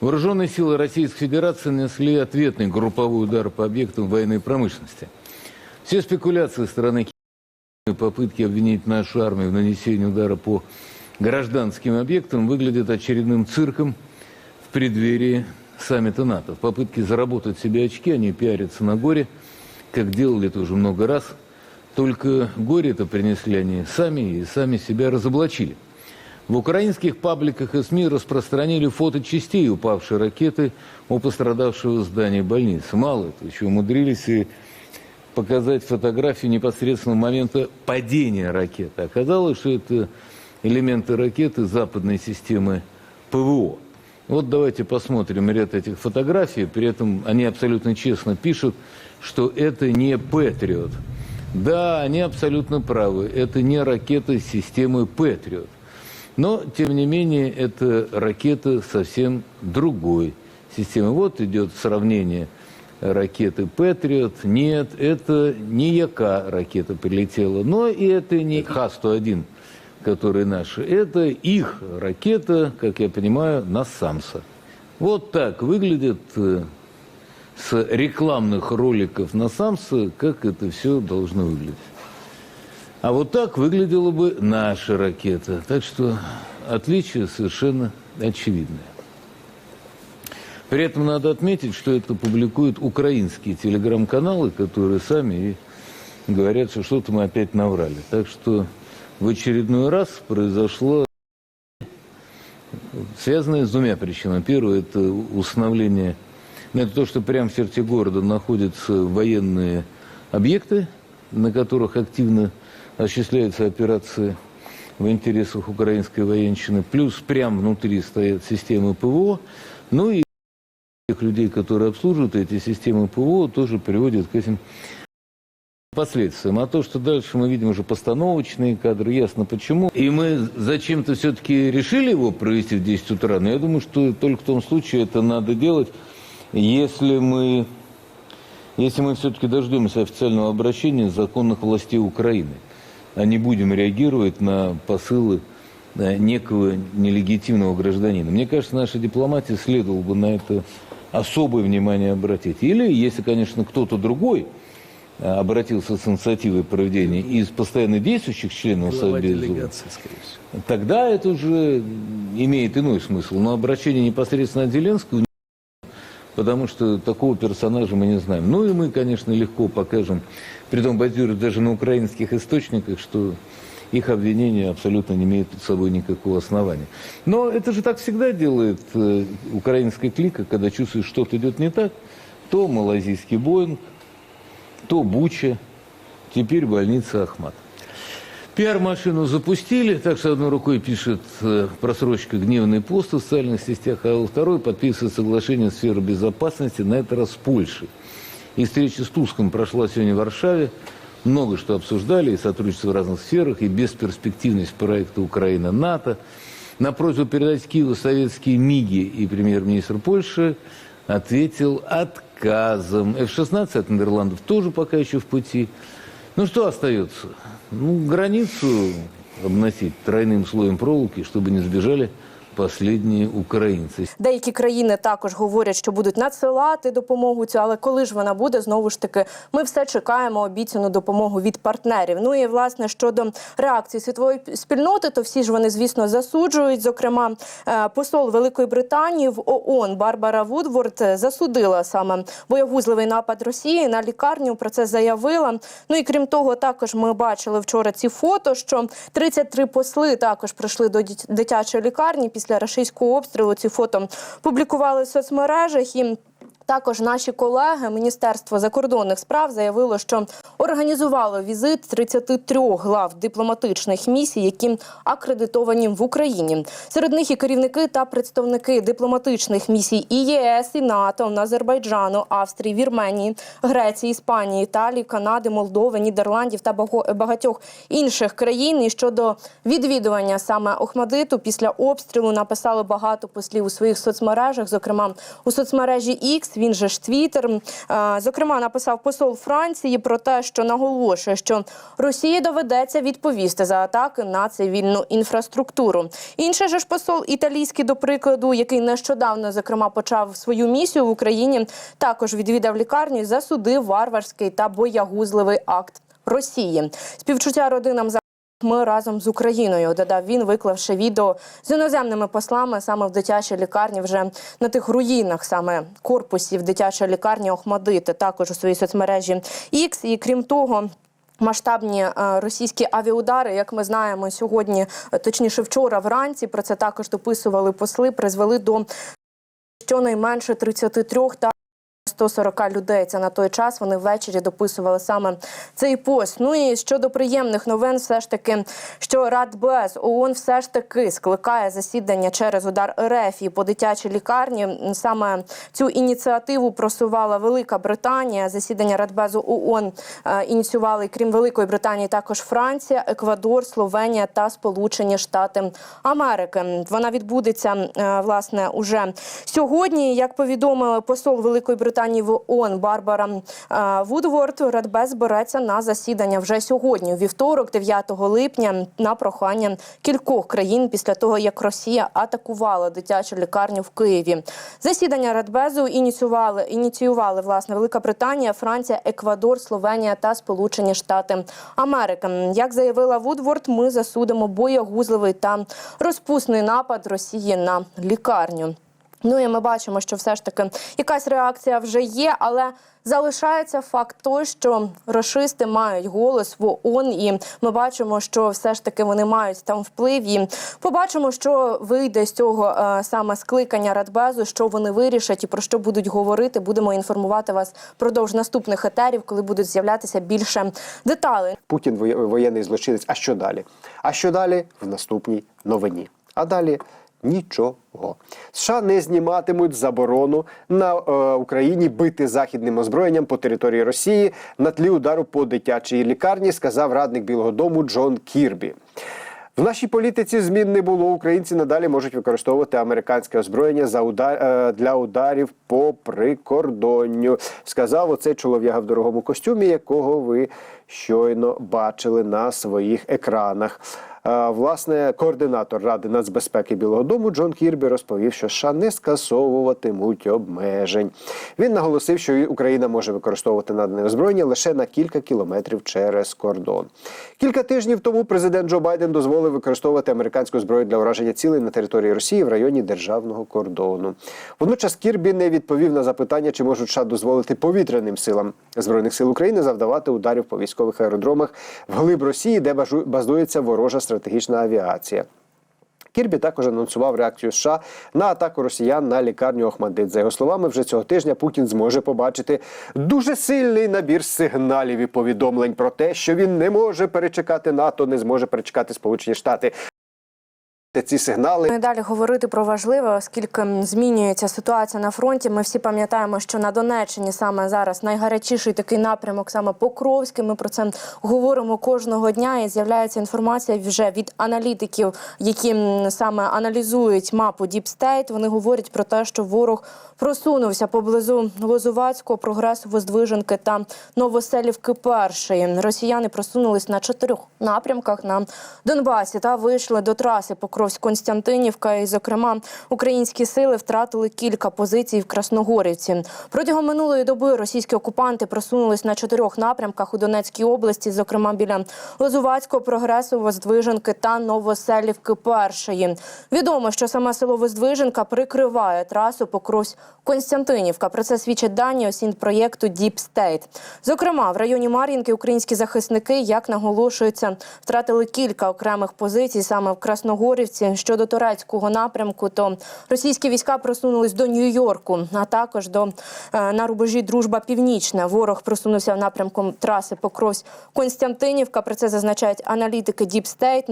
Вооруженные силы Российской Федерации нанесли ответный групповой удар по объектам военной промышленности. Все спекуляции стороны Киева и попытки обвинить нашу армию в нанесении удара по гражданским объектам выглядят очередным цирком в преддверии саммита НАТО. В попытке заработать себе очки они пиарятся на горе, как делали это уже много раз. Только горе это принесли они сами и сами себя разоблачили. В украинских пабликах и СМИ распространили фото частей упавшей ракеты у пострадавшего здания больницы. Мало этого, еще умудрились и показать фотографию непосредственно момента падения ракеты. Оказалось, что это элементы ракеты западной системы ПВО. Вот давайте посмотрим ряд этих фотографий. При этом они абсолютно честно пишут, что это не Патриот. Да, они абсолютно правы. Это не ракета системы Патриот. Но, тем не менее, это ракета совсем другой системы. Вот идет сравнение ракеты Патриот. Нет, это не Яка ракета прилетела, но и это не Х-101, которые наши. Это их ракета, как я понимаю, на Самса. Вот так выглядит э, с рекламных роликов на Самса, как это все должно выглядеть. А вот так выглядела бы наша ракета. Так что отличие совершенно очевидное. При этом надо отметить, что это публикуют украинские телеграм-каналы, которые сами и говорят, что что-то мы опять наврали. Так что в очередной раз произошло связанное с двумя причинами. Первое – это установление, ну, это то, что прямо в черте города находятся военные объекты, на которых активно осуществляются операции в интересах украинской военщины, плюс прямо внутри стоят системы ПВО, ну и тех людей, которые обслуживают эти системы ПВО, тоже приводят к этим последствиям. А то, что дальше мы видим уже постановочные кадры, ясно почему. И мы зачем-то все-таки решили его провести в 10 утра, но я думаю, что только в том случае это надо делать, если мы, если мы все-таки дождемся официального обращения законных властей Украины не будем реагировать на посылы да, некого нелегитимного гражданина. Мне кажется, наша дипломатия следовало бы на это особое внимание обратить. Или, если, конечно, кто-то другой а, обратился с инициативой проведения из постоянно действующих членов Совбеза, тогда это уже имеет иной смысл. Но обращение непосредственно от Зеленского потому что такого персонажа мы не знаем. Ну и мы, конечно, легко покажем, притом базируясь даже на украинских источниках, что их обвинения абсолютно не имеют под собой никакого основания. Но это же так всегда делает э, украинская клика, когда чувствует, что-то идет не так, то малазийский Боинг, то Буча, теперь больница Ахмат. Пиар-машину запустили, так что одной рукой пишет э, просрочка гневный пост в социальных сетях, а второй подписывает соглашение сферы безопасности, на этот раз с Польшей. И встреча с Туском прошла сегодня в Варшаве. Много что обсуждали, и сотрудничество в разных сферах, и бесперспективность проекта Украина-НАТО. На просьбу передать Киеву советские МИГи и премьер-министр Польши ответил отказом. F-16 от Нидерландов тоже пока еще в пути. Ну что остается? Ну, границу обносить тройным слоем проволоки, чтобы не сбежали последние українці. Деякі країни також говорять, що будуть надсилати допомогу цю, але коли ж вона буде, знову ж таки, ми все чекаємо обіцяну допомогу від партнерів. Ну і власне щодо реакції світової спільноти, то всі ж вони, звісно, засуджують. Зокрема, е, посол Великої Британії в ООН Барбара Вудворд засудила саме боягузливий напад Росії на лікарню. Про це заявила. Ну і крім того, також ми бачили вчора ці фото, що 33 посли також прийшли до дит- дитячої лікарні після рашистського обстрілу. Ці фото публікували в соцмережах і. Також наші колеги Міністерство закордонних справ заявило, що організувало візит 33 глав дипломатичних місій, які акредитовані в Україні. Серед них і керівники та представники дипломатичних місій і ЄС, і НАТО, Азербайджану, Австрії, Вірменії, Греції, Іспанії, Італії, Канади, Молдови, Нідерландів та багатьох інших країн. І щодо відвідування саме Охмадиту після обстрілу написали багато послів у своїх соцмережах, зокрема у соцмережі X він же ж Твіттер. Зокрема, написав посол Франції про те, що наголошує, що Росії доведеться відповісти за атаки на цивільну інфраструктуру. Інший же ж посол італійський, до прикладу, який нещодавно зокрема почав свою місію в Україні, також відвідав лікарню засудив варварський та боягузливий акт Росії. Співчуття родинам за. Ми разом з Україною додав він, виклавши відео з іноземними послами саме в дитячій лікарні, вже на тих руїнах, саме корпусів дитячої лікарні Охмадити, також у своїй соцмережі X. І крім того. Масштабні е, російські авіаудари, як ми знаємо сьогодні, е, точніше вчора вранці, про це також дописували посли, призвели до щонайменше 33 та 140 людей. Це на той час вони ввечері дописували саме цей пост. Ну і щодо приємних новин, все ж таки, що Радбез ООН все ж таки скликає засідання через удар РФ і по дитячій лікарні. Саме цю ініціативу просувала Велика Британія. Засідання Радбезу ООН е, ініціювали крім Великої Британії, також Франція, Еквадор, Словенія та Сполучені Штати Америки. Вона відбудеться е, власне уже сьогодні. Як повідомили посол Великої Британії в ООН Барбара е, Вудворд, Радбез береться на засідання вже сьогодні, вівторок, 9 липня, на прохання кількох країн після того, як Росія атакувала дитячу лікарню в Києві. Засідання Радбезу ініціювали ініціювали власне Велика Британія, Франція, Еквадор, Словенія та Сполучені Штати Америки. Як заявила Вудворд, ми засудимо боягузливий та розпусний напад Росії на лікарню. Ну і ми бачимо, що все ж таки якась реакція вже є, але залишається факт той, що рашисти мають голос в ООН, і ми бачимо, що все ж таки вони мають там вплив. І побачимо, що вийде з цього е, саме скликання Радбезу, що вони вирішать і про що будуть говорити. Будемо інформувати вас впродовж наступних етерів, коли будуть з'являтися більше деталей. Путін воєнний злочинець. А що далі? А що далі в наступній новині? А далі нічого. США не зніматимуть заборону на е, Україні бити західним озброєнням по території Росії на тлі удару по дитячій лікарні, сказав радник Білого Дому Джон Кірбі. В нашій політиці змін не було. Українці надалі можуть використовувати американське озброєння за удар е, для ударів по прикордонню. Сказав оцей чолов'яга в дорогому костюмі, якого ви щойно бачили на своїх екранах. Власне, координатор Ради нацбезпеки Білого Дому Джон Кірбі розповів, що США не скасовуватимуть обмежень. Він наголосив, що Україна може використовувати надане озброєння лише на кілька кілометрів через кордон. Кілька тижнів тому президент Джо Байден дозволив використовувати американську зброю для ураження цілей на території Росії в районі державного кордону. Водночас Кірбі не відповів на запитання, чи можуть США дозволити повітряним силам збройних сил України завдавати ударів по військових аеродромах вглиб Росії, де базується ворожа стратегічна авіація. Кірбі також анонсував реакцію США на атаку росіян на лікарню Охмадит. За його словами, вже цього тижня Путін зможе побачити дуже сильний набір сигналів і повідомлень про те, що він не може перечекати НАТО, не зможе перечекати Сполучені Штати. Ці сигнали Ми далі говорити про важливе, оскільки змінюється ситуація на фронті. Ми всі пам'ятаємо, що на Донеччині саме зараз найгарячіший такий напрямок, саме Покровський. Ми про це говоримо кожного дня. І з'являється інформація вже від аналітиків, які саме аналізують мапу State. Вони говорять про те, що ворог просунувся поблизу Лозувацького, прогресу Воздвиженки та Новоселівки. Першої росіяни просунулись на чотирьох напрямках на Донбасі та вийшли до траси Покровськ-Константинівка. І, зокрема, українські сили втратили кілька позицій в Красногорівці. Протягом минулої доби російські окупанти просунулись на чотирьох напрямках у Донецькій області, зокрема біля Лозувацького, прогресу Воздвиженки та Новоселівки. Першої відомо, що саме село Воздвиженка прикриває трасу Покровськ Константинівка. Про це свідчать дані осінь проєкту Deep State. Зокрема, в районі Мар'їнки українські захисники, як наголошується, втратили кілька окремих позицій саме в Красногорівці. Щодо турецького напрямку, то російські війська просунулись до Нью-Йорку, а також до е, на рубежі Дружба Північна. Ворог просунувся напрямком траси Покровсь Константинівка. Про це зазначають аналітики State.